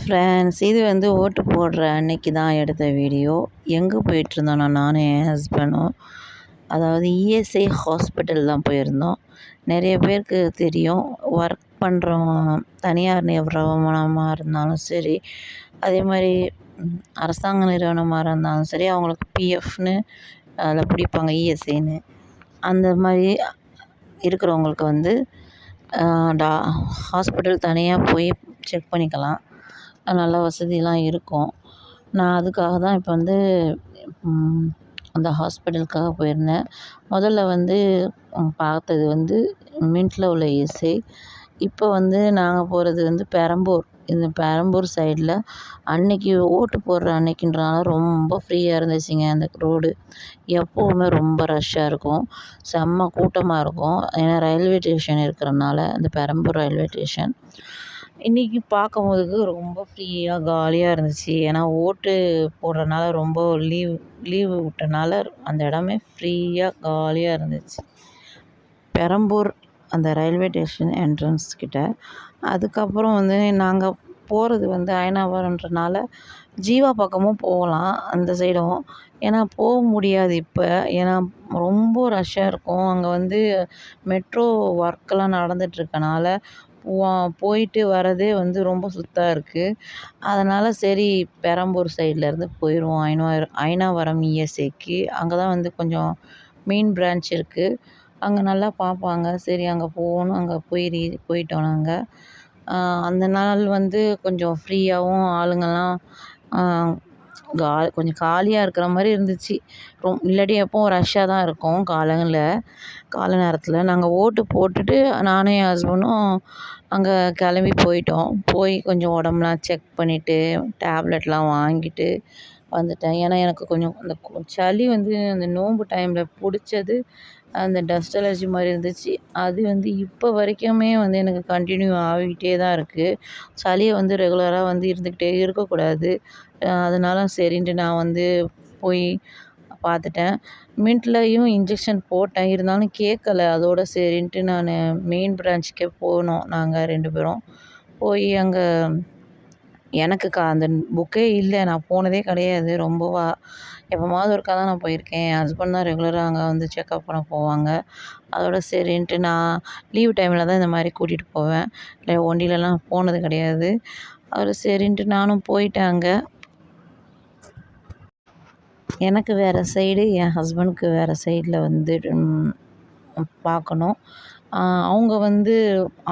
Friends இது வந்து ஓட்டு போடுற அன்னைக்கு தான் எடுத்த வீடியோ. எங்கே போயிட்டுருந்தோன்னா நானும் என் ஹஸ்பண்டும் அதாவது இஎஸ்ஐ ஹாஸ்பிட்டல் தான் போயிருந்தோம். நிறைய பேருக்கு தெரியும். ஒர்க் பண்ணுறவங்க தனியார் நிறுவனமாக இருந்தாலும் சரி அதே மாதிரி அரசாங்க நிறுவனமாக இருந்தாலும் சரி அவங்களுக்கு பிஎஃப்னு அதில் பிடிப்பாங்க இஎஸ்ஐன்னு அந்த மாதிரி இருக்கிறவங்களுக்கு வந்து டா ஹாஸ்பிட்டல் தனியாக போய் செக் பண்ணிக்கலாம். நல்ல வசதியெலாம் இருக்கும். நான் அதுக்காக தான் இப்போ வந்து அந்த ஹாஸ்பிட்டலுக்காக போயிருந்தேன். முதல்ல வந்து பார்த்தது வந்து மின்ட்டில் உள்ள இஎஸ்ஐ இப்போ வந்து நாங்கள் போகிறது வந்து பெரம்பூர். இந்த பெரம்பூர் சைடில் அன்னைக்கு ஓட்டு போடுற அன்னைக்குன்றனால ரொம்ப ஃப்ரீயாக இருந்துச்சுங்க அந்த ரோடு. எப்போவுமே ரொம்ப ரஷ்ஷாக இருக்கும். செம்ம கூட்டமாக இருக்கும். ஏன்னா ரயில்வே ஸ்டேஷன் இருக்கிறனால அந்த பெரம்பூர் ரயில்வே ஸ்டேஷன். இன்றைக்கி பார்க்கும்போதுக்கு ரொம்ப ஃப்ரீயாக காலியாக இருந்துச்சு. ஏன்னா ஓட்டு போடுறனால ரொம்ப லீவ் லீவு விட்டனால அந்த இடமே ஃப்ரீயாக காலியாக இருந்துச்சு. பெரம்பூர் அந்த ரயில்வே ஸ்டேஷன் என்ட்ரன்ஸ் கிட்ட. அதுக்கப்புறம் வந்து நாங்கள் போகிறது வந்து அயனாவரன்றனால ஜீவா பக்கமும் போகலாம் அந்த சைடும் ஏன்னா போக முடியாது இப்போ. ஏன்னா ரொம்ப ரஷ்ஷாக இருக்கும். அங்கே வந்து மெட்ரோ ஒர்க்கெலாம் நடந்துகிட்ருக்கனால போயிட்டு வரதே வந்து ரொம்ப சுத்தாக இருக்குது அதனால் சரி பெரம்பூர் சைட்லேருந்து போயிடுவோம் ஐநோ அயனாவரம் இஎஸ்ஐக்கு. அங்கே தான் வந்து கொஞ்சம் மெயின் பிரான்ச் இருக்குது அங்கே நல்லா பார்ப்பாங்க சரி அங்கே போகணும். அங்கே போய் ரீ போயிட்டோம் நாங்கள் அந்த நாள் வந்து கொஞ்சம் ஃப்ரீயாகவும் ஆளுங்கள்லாம் கா கொஞ்சம் காலியாக இருக்கிற மாதிரி இருந்துச்சு. ரொம் இல்லாட்டி எப்போவும் ரஷ்ஷாக தான் இருக்கும் காலையில் காலை நேரத்தில் நாங்கள் ஓட்டு போட்டுட்டு நானும் என் ஹஸ்பண்டும் அங்கே கிளம்பி போயிட்டோம். போய் கொஞ்சம் உடம்புலாம் செக் பண்ணிவிட்டு டேப்லெட்லாம் வாங்கிட்டு வந்துட்டேன். ஏன்னா எனக்கு கொஞ்சம் அந்த சளி வந்து அந்த நோன்பு டைமில் பிடிச்சது அந்த டஸ்ட் அலர்ஜி மாதிரி இருந்துச்சு. அது வந்து இப்போ வரைக்குமே வந்து எனக்கு கண்டினியூ ஆகிக்கிட்டே தான் இருக்குது சளியை வந்து ரெகுலராக வந்து இருந்துக்கிட்டே இருக்கக்கூடாது. அதனால சரின்ட்டு நான் வந்து போய் பார்த்துட்டேன். மின்ட்லேயும் இன்ஜெக்ஷன் போட்டேன். இருந்தாலும் கேட்கல. அதோட சரின்ட்டு நான் மெயின் பிரான்ச்சுக்கே போனோம் நாங்கள் ரெண்டு பேரும். போய் அங்கே எனக்கு கா அந்த புக்கே இல்லை. நான் போனதே கிடையாது. ரொம்பவா எப்போமாவது ஒருக்கா தான் நான் போயிருக்கேன். என் ஹஸ்பண்ட் தான் ரெகுலராக அங்கே வந்து செக்கப் பண்ண போவாங்க. அதோட சரின்ட்டு நான் லீவ் டைமில் தான் இந்த மாதிரி கூட்டிகிட்டு போவேன். இல்லை ஒண்டிலலாம் போனது கிடையாது. அவர் சரின்ட்டு நானும் போயிட்டேன் அங்கே. எனக்கு வேறு சைடு என் ஹஸ்பண்டுக்கு வேறு சைடில் வந்து பார்க்கணும். அவங்க வந்து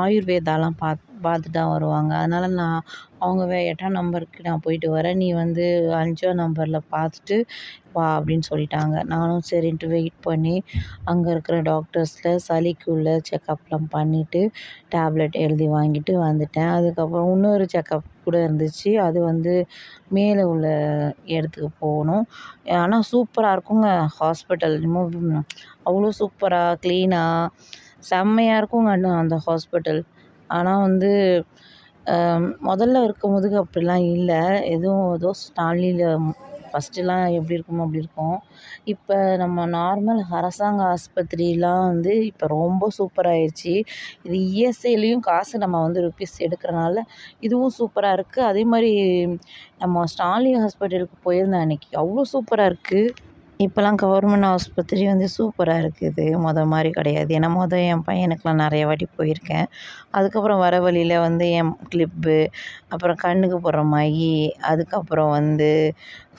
ஆயுர்வேதாலாம் பார்த்து பார்த்துட்டு தான் வருவாங்க. அதனால் நான் அவங்க வே எட்டாம் நம்பருக்கு நான் போயிட்டு வரேன். நீ வந்து அஞ்சாம் நம்பரில் பார்த்துட்டு வா அப்படின்னு சொல்லிட்டாங்க. நானும் சரின்ட்டு வெயிட் பண்ணி அங்கே இருக்கிற டாக்டர்ஸில் சளிக்கு உள்ள செக்கப்லாம் பண்ணிவிட்டு டேப்லெட் எழுதி வாங்கிட்டு வந்துட்டேன். அதுக்கப்புறம் இன்னொரு செக்கப் கூட இருந்துச்சு. அது வந்து மேலே உள்ள இடத்துக்கு போகணும். ஆனால் சூப்பராக இருக்குங்க. ஹாஸ்பிட்டல் அவ்வளோ சூப்பராக க்ளீனாக செம்மையாக இருக்குங்க அந்த ஹாஸ்பிட்டல் ஆனால் வந்து முதல்ல இருக்கும்போதுக்கு அப்படிலாம் இல்லை. எதுவும் ஏதோ ஸ்டாலினில் ஃபஸ்ட்டுலாம் எப்படி இருக்குமோ அப்படி இருக்கும். இப்போ நம்ம நார்மல் அரசாங்க ஆஸ்பத்திரிலாம் வந்து இப்போ ரொம்ப சூப்பராகிருச்சு இது இஎஸ்ஐலேயும் காசு நம்ம வந்து ருப்பீஸ் எடுக்கிறனால இதுவும் சூப்பராக இருக்குது அதே மாதிரி நம்ம ஸ்டாலின் ஹாஸ்பிட்டலுக்கு போயிருந்தேன் அன்றைக்கி அவ்வளோ சூப்பராக இருக்குது இப்போல்லாம் கவர்மெண்ட் ஆஸ்பத்திரி வந்து சூப்பராக இருக்குது. மொதல் மாதிரி கிடையாது. ஏன்னா மொதல் என் பையனுக்கெலாம் நிறைய வாட்டி போயிருக்கேன். அதுக்கப்புறம் வர வழியில் வந்து என் கிளிப்பு அப்புறம் கண்ணுக்கு போடுற மை அதுக்கப்புறம் வந்து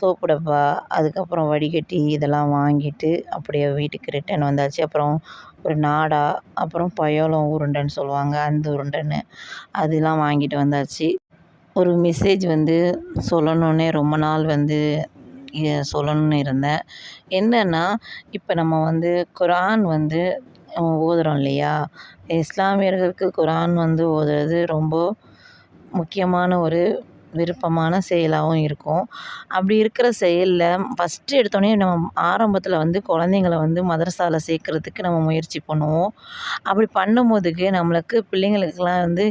சோப்பு டப்பா அதுக்கப்புறம் வடிகட்டி இதெல்லாம் வாங்கிட்டு அப்படியே வீட்டுக்கு ரிட்டன் வந்தாச்சு. அப்புறம் ஒரு நாடா அப்புறம் பயோளம் உருண்டைன்னு சொல்லுவாங்க அந்த உருண்டைன்னு அதெல்லாம் வாங்கிட்டு வந்தாச்சு. ஒரு மெசேஜ் வந்து சொல்லணுன்னே ரொம்ப நாள் வந்து சொல்லணும்னு இருந்தேன். என்னென்னா இப்போ நம்ம வந்து குரான் வந்து ஓதுகிறோம் இல்லையா? இஸ்லாமியர்களுக்கு குரான் வந்து ஓதுறது ரொம்ப முக்கியமான ஒரு விருப்பமான செயலாகவும் இருக்கும். அப்படி இருக்கிற செயலில் ஃபஸ்ட்டு எடுத்தோடனே நம்ம ஆரம்பத்தில் வந்து குழந்தைங்கள வந்து மதரசாவில் சேர்க்குறதுக்கு நம்ம முயற்சி பண்ணுவோம். அப்படி பண்ணும்போதுக்கு நம்மளுக்கு பிள்ளைங்களுக்கெல்லாம் வந்து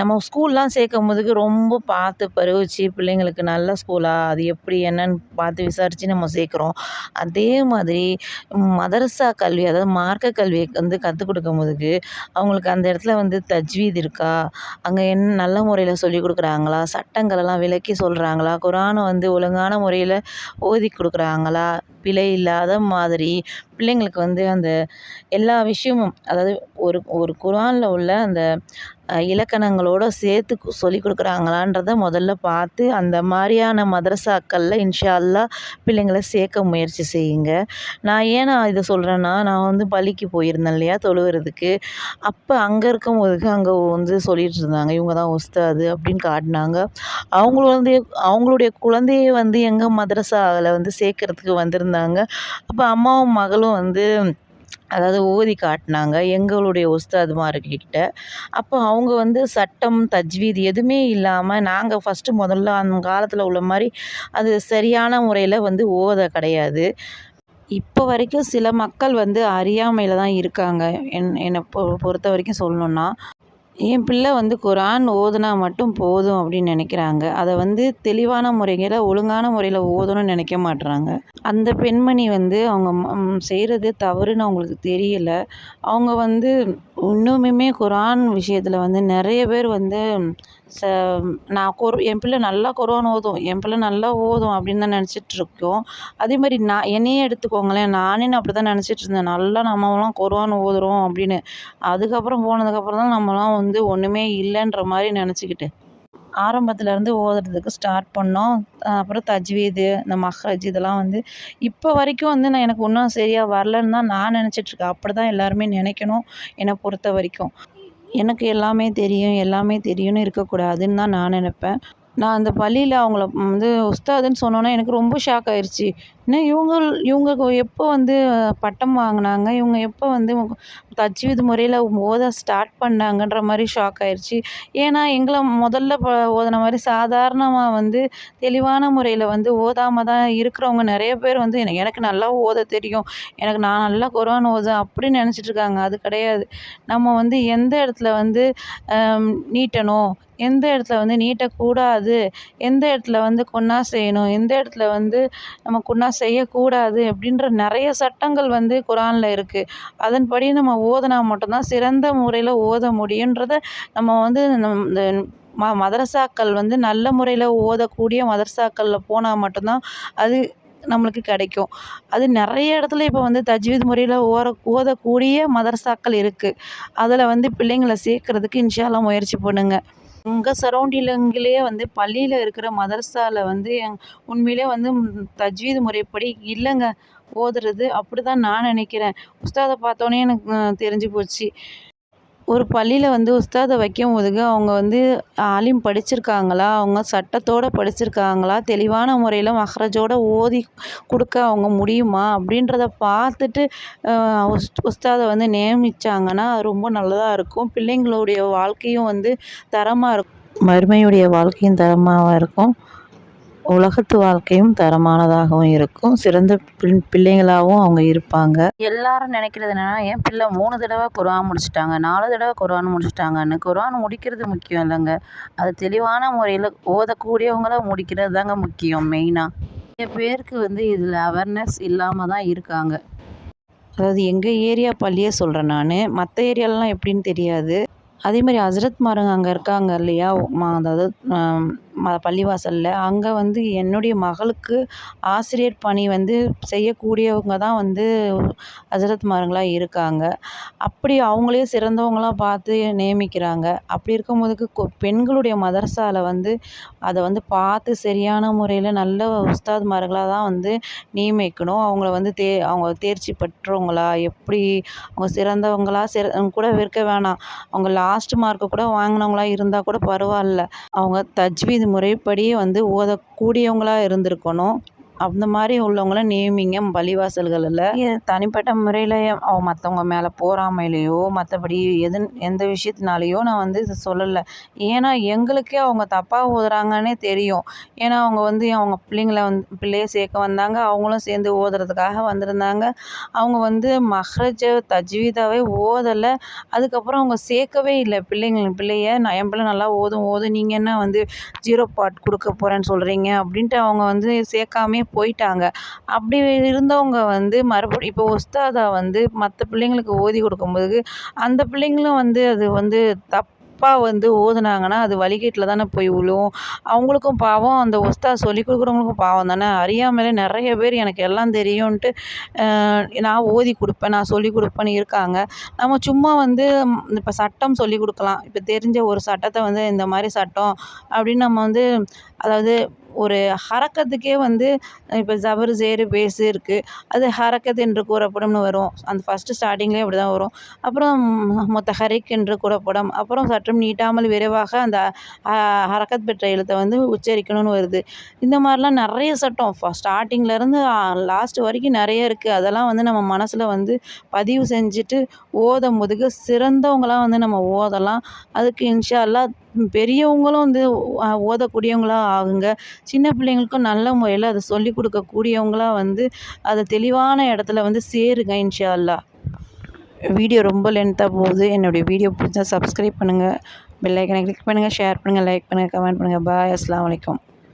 நம்ம ஸ்கூல்லாம் சேர்க்கும் போதுக்கு ரொம்ப பார்த்து பருவிச்சு பிள்ளைங்களுக்கு நல்ல ஸ்கூலாக அது எப்படி என்னன்னு பார்த்து விசாரித்து நம்ம சேர்க்குறோம். அதே மாதிரி மதரசா கல்வி அதாவது மார்க்க கல்வியை வந்து கற்றுக் கொடுக்கும் போதுக்கு அவங்களுக்கு அந்த இடத்துல வந்து தஜ்வீத் இருக்கா? அங்கே என்ன நல்ல முறையில் சொல்லிக் கொடுக்குறாங்களா? சட்டங்கள் சட்டங்களெல்லாம் விளக்கி சொல்கிறாங்களா குரானை வந்து ஒழுங்கான முறையில் ஓதி கொடுக்குறாங்களா? பிழை இல்லாத மாதிரி பிள்ளைங்களுக்கு வந்து அந்த எல்லா விஷயமும் அதாவது ஒரு ஒரு குரானில் உள்ள அந்த இலக்கணங்களோடு சேர்த்து சொல்லி கொடுக்குறாங்களான்றத முதல்ல பார்த்து அந்த மாதிரியான மதரசாக்களில் இன்ஷா பிள்ளைங்களை சேர்க்க முயற்சி செய்யுங்க. நான் ஏன் நான் இதை சொல்கிறேன்னா நான் வந்து பள்ளிக்கு போயிருந்தேன் இல்லையா தொழுவுறதுக்கு. அப்போ அங்கே இருக்கும் போதுக்கு அங்கே வந்து சொல்லிட்டு இருந்தாங்க இவங்க தான் உஸ்தாது அப்படின்னு காட்டினாங்க. அவங்களுடைய அவங்களுடைய குழந்தைய வந்து எங்கள் மதரசாவில் வந்து சேர்க்கறதுக்கு வந்திருந்தாங்க? அப்போ அம்மாவும் மகளும் வந்து அதாவது ஓதி காட்டினாங்க. எங்களுடைய உஸ்தாதுமார்கிட்ட அப்போ அவங்க வந்து சட்டம் தஜ்வீது எதுவுமே இல்லாமல் நாங்கள் ஃபஸ்ட்டு முதல்ல அந்த காலத்தில் உள்ள மாதிரி அது சரியான முறையில் வந்து ஓத கிடையாது. இப்போ வரைக்கும் சில மக்கள் வந்து அறியாமையில் தான் இருக்காங்க. என் என்னை பொ பொறுத்த வரைக்கும் சொல்லணுன்னா என் பிள்ளை வந்து குரான் ஓதுனா மட்டும் போதும் அப்படின்னு நினைக்கிறாங்க. அதை வந்து தெளிவான முறையில் ஒழுங்கான முறையில் ஓதணும்னு நினைக்க மாட்றாங்க. அந்த பெண்மணி வந்து அவங்க செய்கிறது தவறுன்னு அவங்களுக்கு தெரியல. அவங்க வந்து இன்னுமுமே குரான் விஷயத்தில் வந்து நிறைய பேர் வந்து ச நான் குர் என் பிள்ளை நல்லா குரான் ஓதும் என் பிள்ளை நல்லா ஓதும் அப்படின்னு தான் நினச்சிட்ருக்கோம். அதே மாதிரி நான் என்னையே எடுத்துக்கோங்களேன் நானே அப்படி தான் நினச்சிட்ருந்தேன். நல்லா நம்மலாம் குரான் ஓதுறோம் அப்படின்னு. அதுக்கப்புறம் போனதுக்கப்புறம் தான் நம்மலாம் வந்து வந்து ஒன்றுமே இல்லைன்ற மாதிரி நினச்சிக்கிட்டு. ஆரம்பத்துலேருந்து ஓதுறதுக்கு ஸ்டார்ட் பண்ணோம். அப்புறம் தஜ்வீது இந்த மஹ்ரஜ் இதெல்லாம் வந்து இப்போ வரைக்கும் வந்து நான் எனக்கு இன்னும் சரியாக வரலன்னு தான் நான் நினச்சிட்ருக்கேன் அப்படி தான் எல்லாருமே நினைக்கணும் என்னை பொறுத்த வரைக்கும். எனக்கு எல்லாமே தெரியும் எல்லாமே தெரியும்னு இருக்கக்கூடாதுன்னு தான் நான் நினப்பேன். நான் அந்த பள்ளியில் அவங்கள வந்து உஸ்தாதுன்னு சொன்னோன்னே எனக்கு ரொம்ப ஷாக் ஆயிடுச்சு இன்னும் இவங்க இவங்க எப்போ வந்து பட்டம் வாங்கினாங்க? இவங்க எப்போ வந்து தஜ்வீது முறையில் ஓத ஸ்டார்ட் பண்ணாங்கன்ற மாதிரி ஷாக் ஆயிடுச்சு ஏன்னா எங்களை முதல்ல ப ஓதின மாதிரி சாதாரணமாக வந்து தெளிவான முறையில் வந்து ஓதாமல் தான் இருக்கிறவங்க நிறைய பேர் வந்து எனக்கு எனக்கு நல்லா ஓத தெரியும். எனக்கு நான் நல்லா குரான் ஓதும் அப்படின்னு நினச்சிட்டு இருக்காங்க. அது கிடையாது. நம்ம வந்து எந்த இடத்துல வந்து நீட்டணும்? எந்த இடத்துல வந்து நீட்டக்கூடாது? எந்த இடத்துல வந்து குன்னா செய்யணும்? எந்த இடத்துல வந்து நம்ம குன்னா செய்யக்கூடாது அப்படின்ற நிறைய சட்டங்கள் வந்து குரானில் இருக்குது அதன்படி நம்ம ஓதுனா மட்டும்தான் சிறந்த முறையில் ஓத முடியுன்றத நம்ம வந்து இந்த ம மதரசாக்கள் வந்து நல்ல முறையில் ஓதக்கூடிய மதரசாக்களில் போனால் மட்டும்தான் அது நம்மளுக்கு கிடைக்கும். அது நிறைய இடத்துல இப்போ வந்து தஜ்வீத் முறையில் ஓர ஓதக்கூடிய மதரசாக்கள் இருக்குது அதில் வந்து பிள்ளைங்களை சேர்க்குறதுக்கு இன்ஷா முயற்சி பண்ணுங்கள் எங்கள் சரௌண்டிங்கிலேயே வந்து பள்ளியில் இருக்கிற மதரசாவில் வந்து எங் உண்மையிலே வந்து தஜ்வீது முறைப்படி இல்லைங்க ஓதுறது அப்படி தான் நான் நினைக்கிறேன். உஸ்தாதை பார்த்தோன்னே எனக்கு தெரிஞ்சு போச்சு. ஒரு பள்ளியில் வந்து உஸ்தாதை வைக்கும்போதுங்க அவங்க வந்து ஆலிம் படிச்சிருக்காங்களா? அவங்க சட்டத்தோடு படிச்சிருக்காங்களா? தெளிவான முறையில் மஹ்ரஜோடு ஓதி கொடுக்க அவங்க முடியுமா? அப்படின்றத பார்த்துட்டு உஸ் உஸ்தாதை வந்து நியமித்தாங்கன்னா ரொம்ப நல்லதாக இருக்கும். பிள்ளைங்களுடைய வாழ்க்கையும் வந்து தரமாக இருக்கும். மறுமையுடைய வாழ்க்கையும் தரமாக இருக்கும். உலகத்து வாழ்க்கையும் தரமானதாகவும் இருக்கும். சிறந்த பிள்ளைங்களாகவும் அவங்க இருப்பாங்க. எல்லாரும் நினைக்கிறது என்னன்னா என் பிள்ளை மூணு தடவை குரான் முடிச்சிட்டாங்க நாலு தடவை குரான் முடிச்சிட்டாங்கன்னு. குரான் முடிக்கிறது முக்கியம் இல்லைங்க. அது தெளிவான முறையில் ஓதக்கூடியவங்கள முடிக்கிறது தாங்க முக்கியம் மெயினாக நிறைய பேருக்கு வந்து இதில் அவேர்னஸ் இல்லாமல் தான் இருக்காங்க. அதாவது எங்கள் ஏரியா பள்ளியே சொல்கிறேன் நான். மற்ற ஏரியாலலாம் எப்படின்னு தெரியாது. அதே மாதிரி ஹஸ்ரத்மாருங்க அங்கே இருக்காங்க இல்லையா? அதாவது ம பள்ளிவாசலில். அங்கே வந்து என்னுடைய மகளுக்கு ஆசிரியர் பணி வந்து செய்யக்கூடியவங்க தான் வந்து ஹசரத்மாருங்களாக இருக்காங்க. அப்படி அவங்களே சிறந்தவங்களாக பார்த்து நியமிக்கிறாங்க. அப்படி இருக்கும்போதுக்கு கொ பெண்களுடைய மதரசாவில் வந்து அதை வந்து பார்த்து சரியான முறையில் நல்ல உஸ்தாத்மார்களாக தான் வந்து நியமிக்கணும். அவங்கள வந்து தே அவங்க தேர்ச்சி பெற்றவங்களா எப்படி அவங்க சிறந்தவங்களா சிற கூட இருக்க வேணாம். அவங்க லாஸ்ட் மார்க்கு கூட வாங்கினவங்களா இருந்தால் கூட பரவாயில்ல. அவங்க தஜ்வீத் முறைப்படி வந்து ஓதக்கூடியவங்களாக இருந்திருக்கணும். அந்த மாதிரி உள்ளவங்கள நியமிங்க பள்ளிவாசல்களில். தனிப்பட்ட முறையில் மற்றவங்க மேலே பொறாமையிலையோ மற்றபடி எது எந்த விஷயத்தினாலேயோ நான் வந்து சொல்லலை. ஏன்னா எங்களுக்கே அவங்க தப்பாக ஓதுறாங்கன்னே தெரியும். ஏன்னா அவங்க வந்து அவங்க பிள்ளைங்கள வந்து பிள்ளைய சேர்க்க வந்தாங்க. அவங்களும் சேர்ந்து ஓதுறதுக்காக வந்திருந்தாங்க. அவங்க வந்து மஹ்ரஜ தஜ்வீதாவே ஓதலை. அதுக்கப்புறம் அவங்க சேர்க்கவே இல்லை. பிள்ளைங்க பிள்ளைய நான் என் பிள்ளை நல்லா ஓதும் ஓதும் நீங்கள் என்ன வந்து ஜீரோ பாட் கொடுக்க போகிறேன்னு சொல்கிறீங்க அப்படின்ட்டு அவங்க வந்து சேர்க்காமே போயிட்டாங்க. அப்படி இருந்தவங்க வந்து மறுபடியும் இப்போ உஸ்தாதா வந்து மற்ற பிள்ளைங்களுக்கு ஓதி கொடுக்கும்போது அந்த பிள்ளைங்களும் வந்து அது வந்து தப் தப்பாக வந்து ஓதுனாங்கன்னா அது வழிகேட்டில் தானே போய் விழுவும் அவங்களுக்கும் பாவம் அந்த உஸ்தா சொல்லிக் கொடுக்குறவங்களுக்கும் பாவம் தானே. அறியாமலே நிறைய பேர் எனக்கு எல்லாம் தெரியும்ன்ட்டு நான் ஓதி கொடுப்பேன் நான் சொல்லிக் கொடுப்பேன்னு இருக்காங்க. நம்ம சும்மா வந்து இப்போ சட்டம் சொல்லிக் கொடுக்கலாம். இப்போ தெரிஞ்ச ஒரு சட்டத்தை வந்து இந்த மாதிரி சட்டம் அப்படின்னு நம்ம வந்து அதாவது ஒரு ஹரக்கத்துக்கே வந்து இப்போ ஜபர் ஜேரு பேஸு இருக்குது அது ஹரக்கத் என்று கூறப்படும்னு வரும். அந்த ஃபஸ்ட்டு ஸ்டார்டிங்லேயே அப்படி தான் வரும். அப்புறம் முத்தஹரிக் என்று கூறப்படும். அப்புறம் சற்றும் நீட்டாமல் விரைவாக அந்த ஹரக்கத் பெற்ற எழுத்தை வந்து உச்சரிக்கணும்னு வருது. இந்த மாதிரிலாம் நிறைய சட்டம். ஸ்டார்டிங்லேருந்து லாஸ்ட் வரைக்கும் நிறைய இருக்குது அதெல்லாம் வந்து நம்ம மனசில் வந்து பதிவு செஞ்சுட்டு ஓதும் போதுக்கு சிறந்தவங்களாம் வந்து நம்ம ஓதலாம். அதுக்கு இன்ஷா அல்லா பெரியவங்களும் வந்து ஓதக்கூடியவங்களா ஆகுங்க. சின்ன பிள்ளைங்களுக்கும் நல்ல முறையில் அதை சொல்லிக் கொடுக்கக்கூடியவங்களா வந்து அதை தெளிவான இடத்துல வந்து சேருங்க இன்ஷா அல்லா வீடியோ ரொம்ப லென்த்தாக போகுது. என்னுடைய வீடியோ பிடிச்சா சப்ஸ்கிரைப் பண்ணுங்கள் பெல்லைக்கனை கிளிக் பண்ணுங்கள் ஷேர் பண்ணுங்கள் லைக் பண்ணுங்கள் கமெண்ட் பண்ணுங்கள் பாய் அஸ்லாம் வலைக்கம்